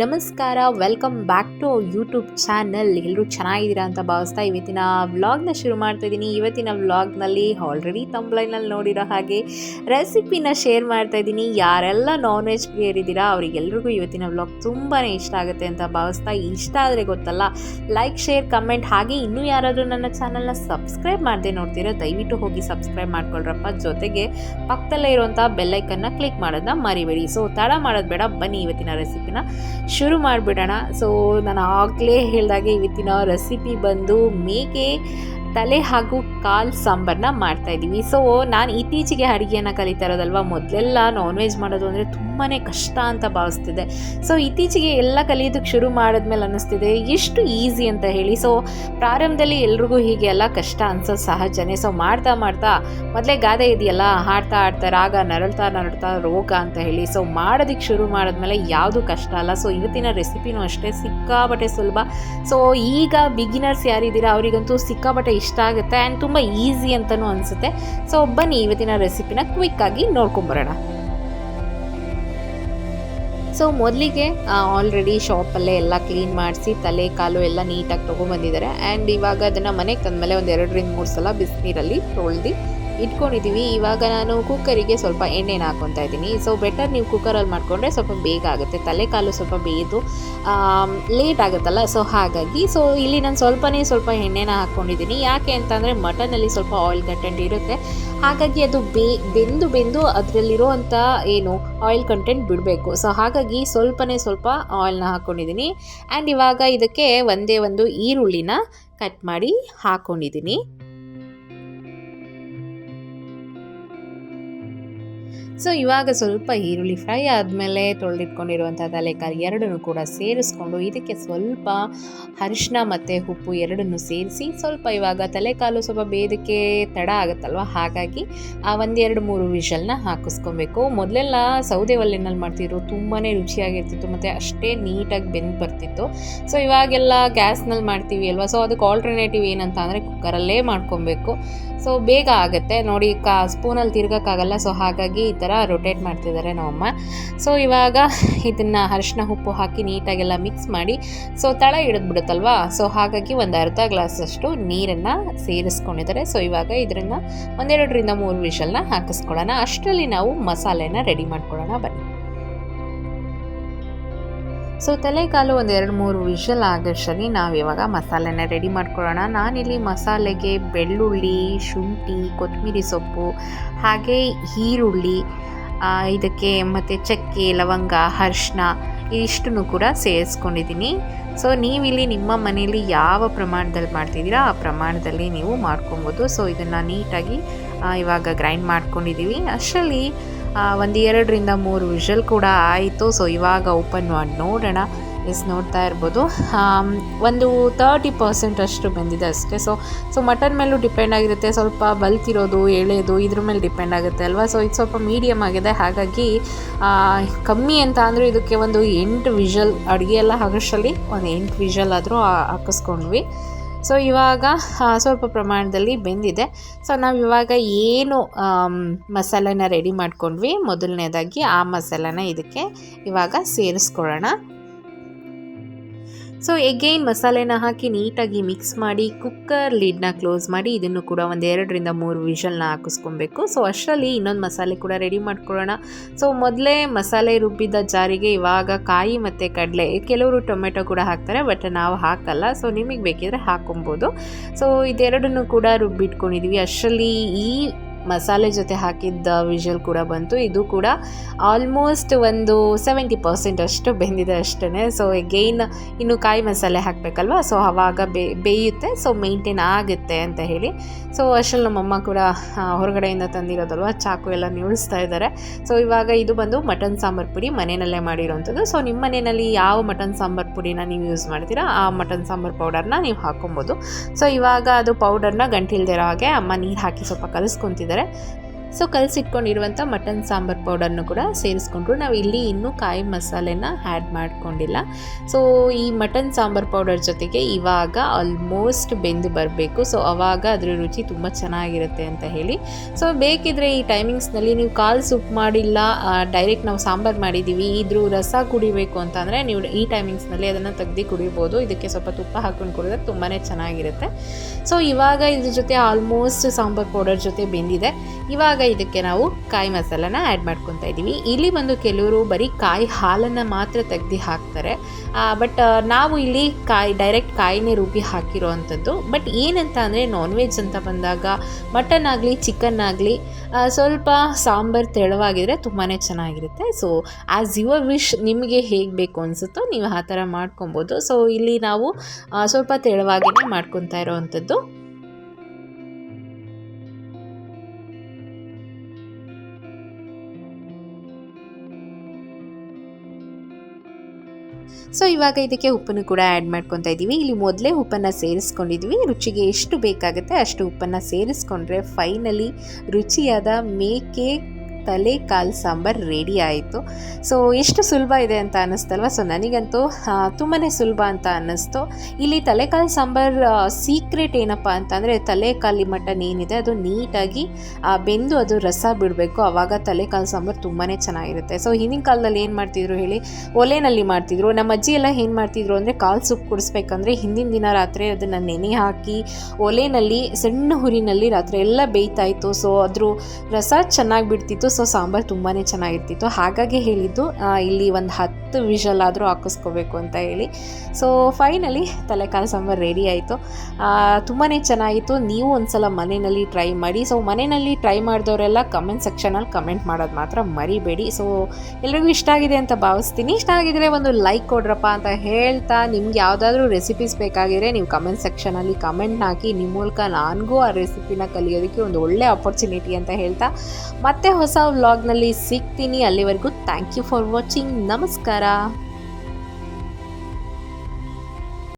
ನಮಸ್ಕಾರ welcome back to YouTube channel ಎಲ್ಲರೂ ಚೆನ್ನಾಗಿದ್ದೀರಾ ಅಂತ ಭಾವಿಸ್ತಾ ಇವತ್ತಿನ ವ್ಲಾಗ್ನ ಶುರು ಮಾಡ್ತಾ ಇದ್ದೀನಿ. ಇವತ್ತಿನ ವ್ಲಾಗ್ನಲ್ಲಿ ಆಲ್ರೆಡಿ ತಂಬ್ಲೈನಲ್ಲಿ ನೋಡಿರೋ ಹಾಗೆ ರೆಸಿಪಿನ ಶೇರ್ ಮಾಡ್ತಾ ಇದ್ದೀನಿ. ಯಾರೆಲ್ಲ ನಾನ್ ವೆಜ್ ಪ್ರಿಯರಿದ್ದೀರಾ ಅವರಿಗೆಲ್ರಿಗೂ ಇವತ್ತಿನ ವ್ಲಾಗ್ ತುಂಬಾ ಇಷ್ಟ ಆಗುತ್ತೆ ಅಂತ ಭಾವಿಸ್ತಾ ಇಷ್ಟ ಆದರೆ ಗೊತ್ತಲ್ಲ ಲೈಕ್ ಶೇರ್ ಕಮೆಂಟ್ ಹಾಗೆ ಇನ್ನೂ ಯಾರಾದರೂ ನನ್ನ ಚಾನಲ್ನ ಸಬ್ಸ್ಕ್ರೈಬ್ ಮಾಡದೆ ನೋಡ್ತೀರಾ ದಯವಿಟ್ಟು ಹೋಗಿ ಸಬ್ಸ್ಕ್ರೈಬ್ ಮಾಡ್ಕೊಳ್ರಪ್ಪ. ಜೊತೆಗೆ ಪಕ್ಕದಲ್ಲೇ ಇರುವಂಥ ಬೆಲ್ಲೈಕನ್ನ ಕ್ಲಿಕ್ ಮಾಡೋದನ್ನ ಮರಿಬೇಡಿ. ಸೊ ತಡ ಮಾಡೋದು ಬೇಡ. ಬನ್ನಿ ಇವತ್ತಿನ ರೆಸಿಪಿನ ಶುರು ಮಾಡಿಬಿಡೋಣ. ಸೊ ನಾನು ಆಗಲೇ ಹೇಳಿದಾಗೆ ಇವತ್ತಿನ ರೆಸಿಪಿ ಬಂದು ಮೇಕೆ, ತಲೆ ಹಾಗೂ ಕಾಲು ಸಾಂಬಾರನ್ನ ಮಾಡ್ತಾ ಇದ್ದೀವಿ. ಸೊ ನಾನು ಇತ್ತೀಚೆಗೆ ಅಡುಗೆಯನ್ನು ಕಲಿತಾ ಇರೋದಲ್ವ? ಮೊದಲೆಲ್ಲ ನಾನ್ ವೆಜ್ ಮಾಡೋದು ಅಂದರೆ ತುಂಬಾ ಕಷ್ಟ ಅಂತ ಭಾವಿಸ್ತಿದೆ. ಸೊ ಇತ್ತೀಚೆಗೆ ಎಲ್ಲ ಕಲಿಯೋದಕ್ಕೆ ಶುರು ಮಾಡಿದ್ಮೇಲೆ ಅನ್ನಿಸ್ತಿದೆ, ಎಷ್ಟು ಈಸಿ ಅಂತ ಹೇಳಿ. ಸೊ ಪ್ರಾರಂಭದಲ್ಲಿ ಎಲ್ರಿಗೂ ಹೀಗೆ ಎಲ್ಲ ಕಷ್ಟ ಅನ್ಸೋದು ಸಹಜನೇ. ಸೊ ಮಾಡ್ತಾ ಮಾಡ್ತಾ ಮೊದಲೇ ಗಾದೆ ಇದೆಯಲ್ಲ, ಹಾಡ್ತಾ ಆಡ್ತಾ ರಾಗ ನರಳ್ತಾ ನರಳ್ತಾ ರೋಗ ಅಂತ ಹೇಳಿ. ಸೊ ಮಾಡೋದಕ್ಕೆ ಶುರು ಮಾಡಿದ್ಮೇಲೆ ಯಾವುದು ಕಷ್ಟ ಅಲ್ಲ. ಸೊ ಇವತ್ತಿನ ರೆಸಿಪಿನೂ ಅಷ್ಟೇ ಸಿಕ್ಕಾಬಟ್ಟೆ ಸುಲಭ. ಸೊ ಈಗ ಬಿಗಿನರ್ಸ್ ಯಾರಿದ್ದೀರಾ, ಅವರಿಗಂತೂ ಸಿಕ್ಕಾಬಟ್ಟೆ ಇಷ್ಟ ಆಗುತ್ತೆ. ಆ್ಯಂಡ್ ತುಂಬ ಈಸಿ ಅಂತಲೂ ಅನಿಸುತ್ತೆ. ಸೊ ಬನ್ನಿ ಇವತ್ತಿನ ರೆಸಿಪಿನ ಕ್ವಿಕ್ಕಾಗಿ ನೋಡ್ಕೊಂಬರೋಣ. ಸೊ ಮೊದಲಿಗೆ ಆಲ್ರೆಡಿ ಶಾಪಲ್ಲೇ ಎಲ್ಲ ಕ್ಲೀನ್ ಮಾಡಿಸಿ, ತಲೆ, ಕಾಲು ಎಲ್ಲ ನೀಟಾಗಿ ತೊಗೊಂಬಂದಿದ್ದಾರೆ ಆ್ಯಂಡ್ ಇವಾಗ ಅದನ್ನು ಮನೆಗೆ ತಂದಮೇಲೆ ಒಂದು ಎರಡರಿಂದ ಮೂರು ಸಲ ಬಿಸಿನೀರಲ್ಲಿ ತೊಳ್ದು ಇಟ್ಕೊಂಡಿದ್ದೀವಿ ಇವಾಗ ನಾನು ಕುಕ್ಕರಿಗೆ ಸ್ವಲ್ಪ ಎಣ್ಣೆನ ಹಾಕ್ಕೊತಾ ಇದ್ದೀನಿ. ಸೊ ಬೆಟರ್ ನೀವು ಕುಕ್ಕರಲ್ಲಿ ಮಾಡಿಕೊಂಡ್ರೆ ಸ್ವಲ್ಪ ಬೇಗ ಆಗುತ್ತೆ. ತಲೆಕಾಲು ಸ್ವಲ್ಪ ಬೇಯ್ದು ಲೇಟ್ ಆಗುತ್ತಲ್ಲ? ಸೊ ಹಾಗಾಗಿ ಸೊ ಇಲ್ಲಿ ನಾನು ಸ್ವಲ್ಪನೇ ಸ್ವಲ್ಪ ಎಣ್ಣೆನ ಹಾಕ್ಕೊಂಡಿದ್ದೀನಿ ಯಾಕೆ ಅಂತಂದರೆ ಮಟನಲ್ಲಿ ಸ್ವಲ್ಪ ಆಯಿಲ್ ಕಂಟೆಂಟ್ ಇರುತ್ತೆ. ಹಾಗಾಗಿ ಅದು ಬೇ, ಬೆಂದು ಬೆಂದು ಅದರಲ್ಲಿರುವಂಥ ಏನು ಆಯಿಲ್ ಕಂಟೆಂಟ್ ಬಿಡಬೇಕು. ಸೊ ಹಾಗಾಗಿ ಸ್ವಲ್ಪನೇ ಸ್ವಲ್ಪ ಆಯಿಲ್ನ ಹಾಕ್ಕೊಂಡಿದ್ದೀನಿ ಆ್ಯಂಡ್ ಇವಾಗ ಇದಕ್ಕೆ ಒಂದೇ ಒಂದು ಈರುಳ್ಳಿನ ಕಟ್ ಮಾಡಿ ಹಾಕ್ಕೊಂಡಿದ್ದೀನಿ ಸೊ ಇವಾಗ ಸ್ವಲ್ಪ ಈರುಳ್ಳಿ ಫ್ರೈ ಆದಮೇಲೆ ತೊಳೆದಿಟ್ಕೊಂಡಿರುವಂಥ ತಲೆಕಾಯಿ ಎರಡನ್ನೂ ಕೂಡ ಸೇರಿಸ್ಕೊಂಡು ಇದಕ್ಕೆ ಸ್ವಲ್ಪ ಅರಿಶಿನ ಮತ್ತು ಉಪ್ಪು ಎರಡನ್ನೂ ಸೇರಿಸಿ ಸ್ವಲ್ಪ ಇವಾಗ ತಲೆಕಾಲು ಸ್ವಲ್ಪ ಬೇದಕ್ಕೆ ತಡ ಆಗುತ್ತಲ್ವ? ಹಾಗಾಗಿ ಆ ಒಂದೆರಡು ಮೂರು ವಿಷಲ್ನ ಹಾಕಿಸ್ಕೊಬೇಕು. ಮೊದಲೆಲ್ಲ ಸೌದೆ ಒಲೆನಲ್ಲಿ ಮಾಡ್ತಿದ್ರು ತುಂಬಾ ರುಚಿಯಾಗಿರ್ತಿತ್ತು ಮತ್ತು ಅಷ್ಟೇ ನೀಟಾಗಿ ಬೆಂದು ಬರ್ತಿತ್ತು. ಸೊ ಇವಾಗೆಲ್ಲ ಗ್ಯಾಸ್ನಲ್ಲಿ ಮಾಡ್ತೀವಿ ಅಲ್ವಾ? ಸೊ ಅದಕ್ಕೆ ಆಲ್ಟರ್ನೇಟಿವ್ ಏನಂತ ಅಂದರೆ ಕುಕ್ಕರಲ್ಲೇ ಮಾಡ್ಕೊಬೇಕು. ಸೊ ಬೇಗ ಆಗುತ್ತೆ. ನೋಡಿ, ಕಾ ಸ್ಪೂನಲ್ಲಿ ತಿರ್ಗೋಕ್ಕಾಗಲ್ಲ. ಸೊ ಹಾಗಾಗಿ ಈ ರೊಟೇಟ್ ಮಾಡ್ತಿದ್ದಾರೆ ನಮ್ಮಮ್ಮ. ಸೊ ಇವಾಗ ಇದನ್ನು ಅರಿಶಿನ ಉಪ್ಪು ಹಾಕಿ ನೀಟಾಗೆಲ್ಲ ಮಿಕ್ಸ್ ಮಾಡಿ ಸೊ ತಳ ಹಿಡಿದ್ಬಿಡುತ್ತಲ್ವಾ? ಸೊ ಹಾಗಾಗಿ ಒಂದು ಅರ್ಧ ಗ್ಲಾಸಷ್ಟು ನೀರನ್ನು ಸೇರಿಸ್ಕೊಂಡಿದ್ದಾರೆ. ಸೊ ಇವಾಗ ಇದನ್ನು ಒಂದೆರಡರಿಂದ ಮೂರು ವಿಷಲ್ನ ಹಾಕಿಸ್ಕೊಳ್ಳೋಣ. ಅಷ್ಟರಲ್ಲಿ ನಾವು ಮಸಾಲೆನ ರೆಡಿ ಮಾಡ್ಕೊಳ್ಳೋಣ. ಬನ್ನಿ. ಸೊ ತಲೆಕಾಲು ಒಂದು ಎರಡು ಮೂರು ವಿಷಲ್ ಆಗೋಷ್ಟರಲ್ಲಿ ನಾವು ಇವಾಗ ಮಸಾಲೆನ ರೆಡಿ ಮಾಡ್ಕೊಳ್ಳೋಣ. ನಾನಿಲ್ಲಿ ಮಸಾಲೆಗೆ ಬೆಳ್ಳುಳ್ಳಿ, ಶುಂಠಿ ಕೊತ್ತಂಬರಿ ಸೊಪ್ಪು, ಹಾಗೆ ಈರುಳ್ಳಿ ಇದಕ್ಕೆ ಮತ್ತು ಚಕ್ಕೆ, ಲವಂಗ ಅರ್ಶಿನ ಇದಿಷ್ಟನ್ನು ಕೂಡ ಸೇರಿಸ್ಕೊಂಡಿದ್ದೀನಿ. ಸೊ ನೀವಿಲ್ಲಿ ನಿಮ್ಮ ಮನೆಯಲ್ಲಿ ಯಾವ ಪ್ರಮಾಣದಲ್ಲಿ ಮಾಡ್ತಿದ್ದೀರಾ ಆ ಪ್ರಮಾಣದಲ್ಲಿ ನೀವು ಮಾಡ್ಕೊಬೋದು. ಸೊ ಇದನ್ನು ನೀಟಾಗಿ ಇವಾಗ ಗ್ರೈಂಡ್ ಮಾಡ್ಕೊಂಡಿದ್ದೀವಿ. ಅಷ್ಟರಲ್ಲಿ ಒಂದು ಎರಡರಿಂದ ಮೂರು ವಿಷಲ್ ಕೂಡ ಆಯಿತು. ಸೊ ಇವಾಗ ಓಪನ್ ಮಾಡಿ, ನೋಡೋಣ. ಎಸ್ ನೋಡ್ತಾ ಇರ್ಬೋದು. ಒಂದು ತರ್ಟಿ ಪರ್ಸೆಂಟ್ ಅಷ್ಟು ಬಂದಿದೆ ಅಷ್ಟೇ. ಸೊ ಸೊ ಮಟನ್ ಮೇಲೂ ಡಿಪೆಂಡ್ ಆಗಿರುತ್ತೆ. ಸ್ವಲ್ಪ ಬಲ್ತಿರೋದು ಎಳೆಯೋದು ಇದ್ರ ಮೇಲೆ ಡಿಪೆಂಡ್ ಆಗುತ್ತೆ ಅಲ್ವಾ? ಸೊ ಇದು ಸ್ವಲ್ಪ ಮೀಡಿಯಮ್ ಆಗಿದೆ. ಹಾಗಾಗಿ ಕಮ್ಮಿ ಅಂತ ಅಂದರೆ ಇದಕ್ಕೆ ಒಂದು ಎಂಟು ವಿಷಲ್, ಅಡುಗೆ ಎಲ್ಲ ಹಾಗಷ್ಟಲ್ಲಿ ಒಂದು ಎಂಟು ವಿಷಲ್ ಆದರೂ ಹಾಕಿಸ್ಕೊಂಡ್ವಿ. ಸೊ ಇವಾಗ ಸ್ವಲ್ಪ ಪ್ರಮಾಣದಲ್ಲಿ ಬೆಂದಿದೆ. ಸೊ ನಾವು ಇವಾಗ ಏನು ಮಸಾಲೆನ ರೆಡಿ ಮಾಡ್ಕೊಂಡ್ವಿ. ಮೊದಲನೇದಾಗಿ ಆ ಮಸಾಲೆನ ಇದಕ್ಕೆ ಇವಾಗ ಸೇರಿಸ್ಕೊಳ್ಳೋಣ. ಸೊ ಎಗೈನ್ ಮಸಾಲೆನ ಹಾಕಿ ನೀಟಾಗಿ ಮಿಕ್ಸ್ ಮಾಡಿ ಕುಕ್ಕರ್ ಲಿಡ್ನ ಕ್ಲೋಸ್ ಮಾಡಿ ಇದನ್ನು ಕೂಡ ಒಂದು ಎರಡರಿಂದ ಮೂರು ವಿಷಲ್ನ ಹಾಕಿಸ್ಕೊಬೇಕು. ಸೊ ಅಷ್ಟರಲ್ಲಿ ಇನ್ನೊಂದು ಮಸಾಲೆ ಕೂಡ ರೆಡಿ ಮಾಡ್ಕೊಳ್ಳೋಣ. ಸೊ ಮೊದಲೇ ಮಸಾಲೆ ರುಬ್ಬಿದ ಜಾರಿಗೆ ಇವಾಗ ಕಾಯಿ ಮತ್ತು ಕಡಲೆ, ಕೆಲವರು ಟೊಮೆಟೊ ಕೂಡ ಹಾಕ್ತಾರೆ ಬಟ್ ನಾವು ಹಾಕಲ್ಲ. ಸೊ ನಿಮಗೆ ಬೇಕಿದ್ರೆ ಹಾಕೊಬೋದು. ಸೊ ಇದೆರಡನ್ನು ಕೂಡ ರುಬ್ಬಿಟ್ಕೊಂಡಿದ್ವಿ. ಅಷ್ಟರಲ್ಲಿ ಈ ಮಸಾಲೆ ಜೊತೆ ಹಾಕಿದ್ದ ವಿಷಲ್ ಕೂಡ ಬಂತು. ಇದು ಕೂಡ ಆಲ್ಮೋಸ್ಟ್ ಒಂದು ಸೆವೆಂಟಿ ಪರ್ಸೆಂಟ್ ಅಷ್ಟು ಬೆಂದಿದೆ ಅಷ್ಟೇ ಸೊ ಎಗೈನ್ ಇನ್ನು ಕಾಯಿ ಮಸಾಲೆ ಹಾಕಬೇಕಲ್ವ? ಸೊ ಆವಾಗ ಬೇಯುತ್ತೆ. ಸೊ ಮೇಂಟೈನ್ ಆಗುತ್ತೆ ಅಂತ ಹೇಳಿ. ಸೊ ಅಷ್ಟರಲ್ಲಿ ನಮ್ಮಮ್ಮ ಕೂಡ ಹೊರಗಡೆಯಿಂದ ತಂದಿರೋದಲ್ವ? ಚಾಕು ಎಲ್ಲ ನಿಲ್ಲಿಸ್ತಾ ಇದ್ದಾರೆ. ಸೊ ಇವಾಗ ಇದು ಬಂದು ಮಟನ್ ಸಾಂಬಾರು ಪುಡಿ ಮನೆಯಲ್ಲೇ ಮಾಡಿರೋವಂಥದ್ದು ಸೊ ನಿಮ್ಮ ಮನೆಯಲ್ಲಿ ಯಾವ ಮಟನ್ ಸಾಂಬಾರು ಪುಡಿನ ನೀವು ಯೂಸ್ ಮಾಡ್ತೀರಾ? ಆ ಮಟನ್ ಸಾಂಬಾರು ಪೌಡರ್ನ ನೀವು ಹಾಕೊಬೋದು ಸೊ ಇವಾಗ ಅದು ಪೌಡರ್ನ ಗಂಟಿಲ್ದಿರೋ ಹಾಗೆ ಅಮ್ಮ ನೀರು ಹಾಕಿ ಸ್ವಲ್ಪ ಕಲಿಸ್ಕೊತಿದ್ದಾರೆ. ಇದ್ದಾರೆ ಸೊ ಕಲಸಿಟ್ಕೊಂಡಿರುವಂಥ ಮಟನ್ ಸಾಂಬಾರ್ ಪೌಡರ್ನು ಕೂಡ ಸೇರಿಸ್ಕೊಂಡ್ರು. ನಾವು ಇಲ್ಲಿ ಇನ್ನೂ ಕಾಯಿ ಮಸಾಲೆನ ಆ್ಯಡ್ ಮಾಡ್ಕೊಂಡಿಲ್ಲ. ಸೊ ಈ ಮಟನ್ ಸಾಂಬಾರ್ ಪೌಡರ್ ಜೊತೆಗೆ ಇವಾಗ ಆಲ್ಮೋಸ್ಟ್ ಬೆಂದು ಬರಬೇಕು. ಸೊ ಅವಾಗ ಅದರ ರುಚಿ ತುಂಬ ಚೆನ್ನಾಗಿರುತ್ತೆ ಅಂತ ಹೇಳಿ. ಸೊ ಬೇಕಿದ್ರೆ ಈ ಟೈಮಿಂಗ್ಸ್ನಲ್ಲಿ ನೀವು ಕಾಲು ಸೂಪ್ ಮಾಡಿಲ್ಲ ಡೈರೆಕ್ಟ್ ನಾವು ಸಾಂಬಾರು ಮಾಡಿದ್ದೀವಿ ಇದ್ರೂ ರಸ ಕುಡಿಬೇಕು ಅಂತಂದರೆ ನೀವು ಈ ಟೈಮಿಂಗ್ಸ್ನಲ್ಲಿ ಅದನ್ನು ತೆಗ್ದು ಕುಡಿಬೋದು. ಇದಕ್ಕೆ ಸ್ವಲ್ಪ ತುಪ್ಪ ಹಾಕೊಂಡು ಕುಡಿದ್ರೆ ತುಂಬಾ ಚೆನ್ನಾಗಿರುತ್ತೆ. ಸೊ ಇವಾಗ ಇದ್ರ ಜೊತೆ ಆಲ್ಮೋಸ್ಟ್ ಸಾಂಬಾರ್ ಪೌಡರ್ ಜೊತೆ ಬೆಂದಿದೆ. ಇವಾಗ ಇದಕ್ಕೆ ನಾವು ಕಾಯಿ ಮಸಾಲನ ಆ್ಯಡ್ ಮಾಡ್ಕೊತಾ ಇದ್ದೀವಿ. ಇಲ್ಲಿ ಬಂದು ಕೆಲವರು ಬರೀ ಕಾಯಿ ಹಾಲನ್ನು ಮಾತ್ರ ತೆಗ್ದು ಹಾಕ್ತಾರೆ. ಬಟ್ ನಾವು ಇಲ್ಲಿ ಕಾಯಿ ಡೈರೆಕ್ಟ್ ಕಾಯಿನೇ ರುಬ್ಬಿ ಹಾಕಿರೋ ಅಂಥದ್ದು ಬಟ್ ಏನಂತ ಅಂದರೆ ನಾನ್ ವೆಜ್ ಅಂತ ಬಂದಾಗ ಮಟನ್ ಆಗಲಿ ಚಿಕನ್ ಆಗಲಿ ಸ್ವಲ್ಪ ಸಾಂಬಾರು ತೆಳುವಾಗಿದ್ರೆ ತುಂಬಾ ಚೆನ್ನಾಗಿರುತ್ತೆ. ಸೊ ಆ್ಯಸ್ ಯುವರ್ ವಿಶ್ ನಿಮಗೆ ಹೇಗೆ ಬೇಕು ಅನಿಸುತ್ತೋ ನೀವು ಆ ಥರ ಮಾಡ್ಕೊಬೋದು. ಸೊ ಇಲ್ಲಿ ನಾವು ಸ್ವಲ್ಪ ತೆಳುವಾಗಿನೇ ಮಾಡ್ಕೊತಾ ಇರೋವಂಥದ್ದು ಸೊ ಇವಾಗ ಇದಕ್ಕೆ ಉಪ್ಪನ್ನು ಕೂಡ ಆ್ಯಡ್ ಮಾಡ್ಕೊತಾ ಇದ್ದೀವಿ. ಇಲ್ಲಿ ಮೊದಲೇ ಉಪ್ಪನ್ನು ಸೇರಿಸ್ಕೊಂಡಿದ್ವಿ. ರುಚಿಗೆ ಎಷ್ಟು ಬೇಕಾಗುತ್ತೆ ಅಷ್ಟು ಉಪ್ಪನ್ನು ಸೇರಿಸ್ಕೊಂಡ್ರೆ ಫೈನಲಿ ರುಚಿಯಾದ ಮೇಕೆ ತಲೆ, ಕಾಲು, ಸಾಂಬಾರು ರೆಡಿ ಆಯಿತು. ಸೊ ಎಷ್ಟು ಸುಲಭ ಇದೆ ಅಂತ ಅನ್ನಿಸ್ತಲ್ವ? ಸೊ ನನಗಂತೂ ತುಂಬಾ ಸುಲಭ ಅಂತ ಅನ್ನಿಸ್ತು. ಇಲ್ಲಿ ತಲೆಕಾಲು ಸಾಂಬಾರು ಸೀಕ್ರೆಟ್ ಏನಪ್ಪ ಅಂತಂದರೆ ತಲೆಕಾಲಿ ಮಟನ್ ಏನಿದೆ, ಅದು ನೀಟಾಗಿ ಬೆಂದು ಅದು ರಸ ಬಿಡಬೇಕು. ಆವಾಗ ತಲೆಕಾಲು ಸಾಂಬಾರು ತುಂಬಾ ಚೆನ್ನಾಗಿರುತ್ತೆ. ಸೊ ಹಿಂದಿನ ಕಾಲದಲ್ಲಿ ಏನು ಮಾಡ್ತಿದ್ರು ಹೇಳಿ? ಒಲೆನಲ್ಲಿ ಮಾಡ್ತಿದ್ರು. ನಮ್ಮ ಅಜ್ಜಿ ಎಲ್ಲ ಏನು ಮಾಡ್ತಿದ್ರು ಅಂದರೆ, ಕಾಲು ಸೂಪ್ ಕುಡಿಸ್ಬೇಕಂದ್ರೆ, ಹಿಂದಿನ ದಿನ ರಾತ್ರಿ ಅದನ್ನು ನೆನೆ ಹಾಕಿ, ಒಲೆನಲ್ಲಿ, ಸಣ್ಣ ಹುರಿನಲ್ಲಿ ರಾತ್ರಿ ಎಲ್ಲ ಬೇಯ್ತಾಯಿತ್ತು ಸೊ ಅದ್ರ ರಸ ಚೆನ್ನಾಗಿ ಬಿಡ್ತಿತ್ತು. ಸೊ ಸಾಂಬಾರು ತುಂಬಾ ಚೆನ್ನಾಗಿರ್ತಿತ್ತು. ಹಾಗಾಗಿ ಹೇಳಿದ್ದು ಇಲ್ಲಿ ಒಂದು ಹತ್ತು ವಿಷಲ್ ಆದರೂ ಹಾಕಿಸ್ಕೋಬೇಕು ಅಂತ ಹೇಳಿ. ಸೊ ಫೈನಲಿ ತಲೆಕಾಲು ಸಾಂಬಾರು ರೆಡಿ ಆಯಿತು. ತುಂಬಾ ಚೆನ್ನಾಗಿತ್ತು. ನೀವು ಒಂದ್ಸಲ ಮನೆಯಲ್ಲಿ ಟ್ರೈ ಮಾಡಿ. ಸೊ ಮನೆಯಲ್ಲಿ ಟ್ರೈ ಮಾಡಿದವರೆಲ್ಲ ಕಮೆಂಟ್ ಸೆಕ್ಷನಲ್ಲಿ ಕಮೆಂಟ್ ಮಾಡೋದು ಮಾತ್ರ ಮರಿಬೇಡಿ. ಸೊ ಎಲ್ರಿಗೂ ಇಷ್ಟ ಆಗಿದೆ ಅಂತ ಭಾವಿಸ್ತೀನಿ. ಇಷ್ಟ ಆಗಿದ್ರೆ ಒಂದು ಲೈಕ್ ಕೊಡ್ರಪ್ಪ ಅಂತ ಹೇಳ್ತಾ ನಿಮ್ಗೆ ಯಾವುದಾದ್ರೂ ರೆಸಿಪೀಸ್ ಬೇಕಾಗಿದ್ರೆ ನೀವು ಕಮೆಂಟ್ ಸೆಕ್ಷನಲ್ಲಿ ಕಮೆಂಟ್ ಹಾಕಿ. ನಿಮ್ಮ ಮೂಲಕ ನನಗೂ ಆ ರೆಸಿಪಿನ ಕಲಿಯೋದಕ್ಕೆ ಒಂದು ಒಳ್ಳೆ ಆಪರ್ಚುನಿಟಿ ಅಂತ ಹೇಳ್ತಾ. ಮತ್ತೆ ಹೊಸ ವ್ಲಾಗ್ನಲ್ಲಿ ಸಿಗ್ತೀನಿ. ಅಲ್ಲಿವರೆಗೂ ಥ್ಯಾಂಕ್ ಯು ಫಾರ್ ವಾಚಿಂಗ್ ನಮಸ್ಕಾರ